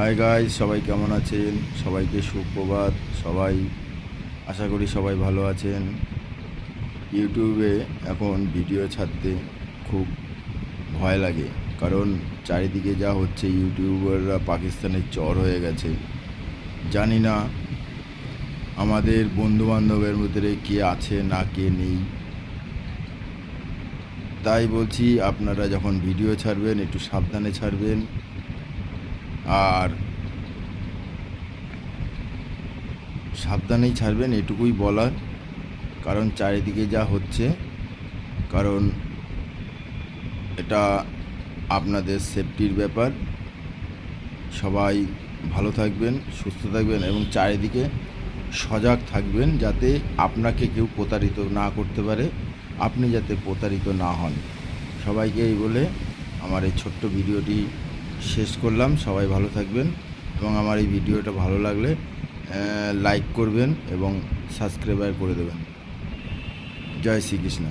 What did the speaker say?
Hi guys সবাই কেমন আছেন? সবাইকে সুপ্রভাত। সবাই, আশা করি সবাই ভালো আছেন। ইউটিউবে এখন ভিডিও ছাড়তে খুব ভয় লাগে। কারণ চারিদিকে যা হচ্ছে ইউটিউবাররা পাকিস্তানের চর হয়ে গেছে। জানি না আমাদের বন্ধু বান্ধবের মধ্যে কে আছে না কে নেই। তাই বলছি, আপনারা যখন ভিডিও ছাড়বেন, একটু সাবধানে ছাড়বেন। আর সাবধানেই ছাড়বেন, এটুকুই বলার। কারণ চারিদিকে যা হচ্ছে, কারণ এটা আপনাদের সেফটির ব্যাপার। সবাই ভালো থাকবেন, সুস্থ থাকবেন এবং চারিদিকে সজাগ থাকবেন যাতে আপনাকে কেউ প্রতারিত না করতে পারে, আপনি যাতে প্রতারিত না হন। সবাইকে এই বলে আমার এই ছোট্ট ভিডিওটি শেষ করলাম। সবাই ভালো থাকবেন এবং আমার এই ভিডিওটা ভালো লাগলে লাইক করবেন এবং সাবস্ক্রাইবার করে দেবেন। জয় শ্রীকৃষ্ণ।